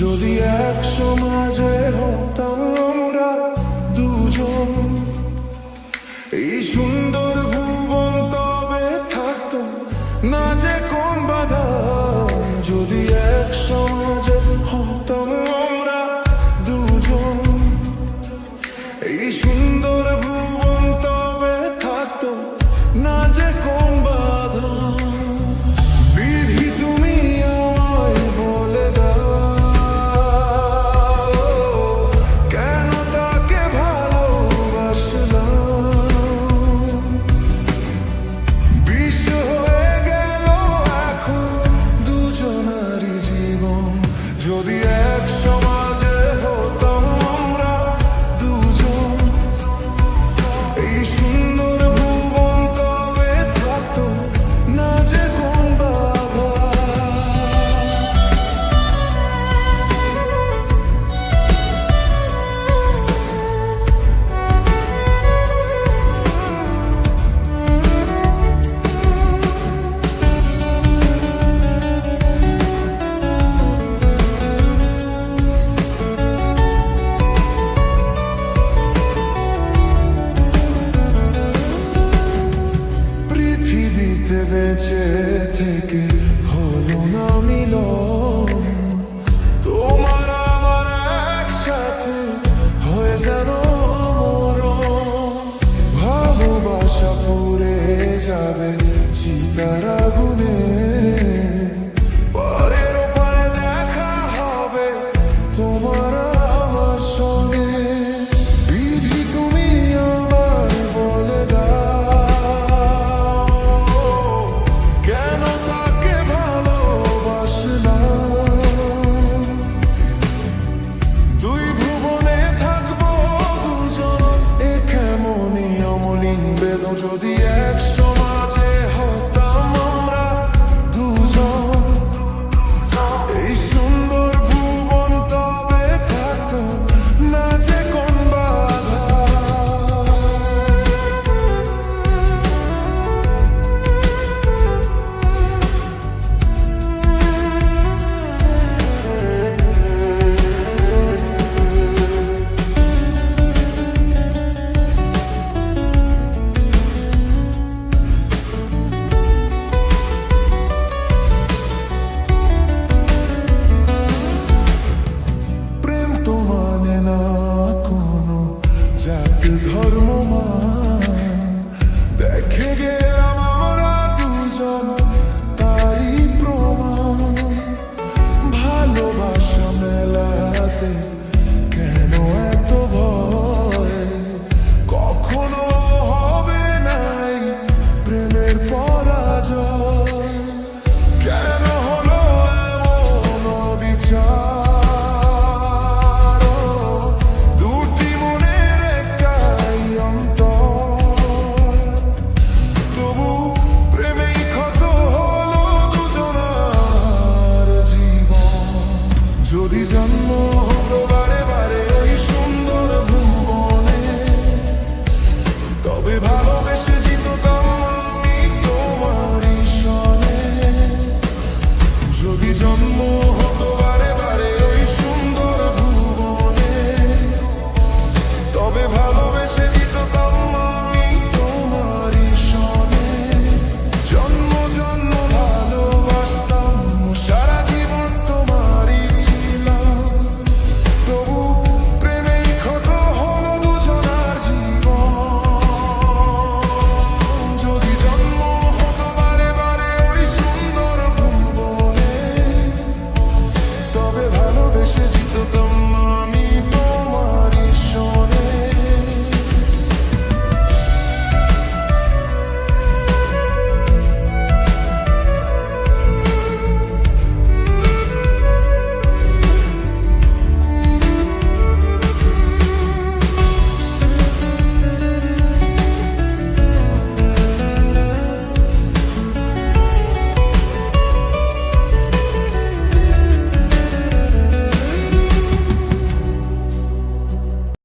যদি এক সময় বেঁচে থেকে হলো না মিল তোমার আমার একসাথে হয়ে যেন মরণ। ভালোবাসা পুরে যাবে যদি একসময় mauvais, je dis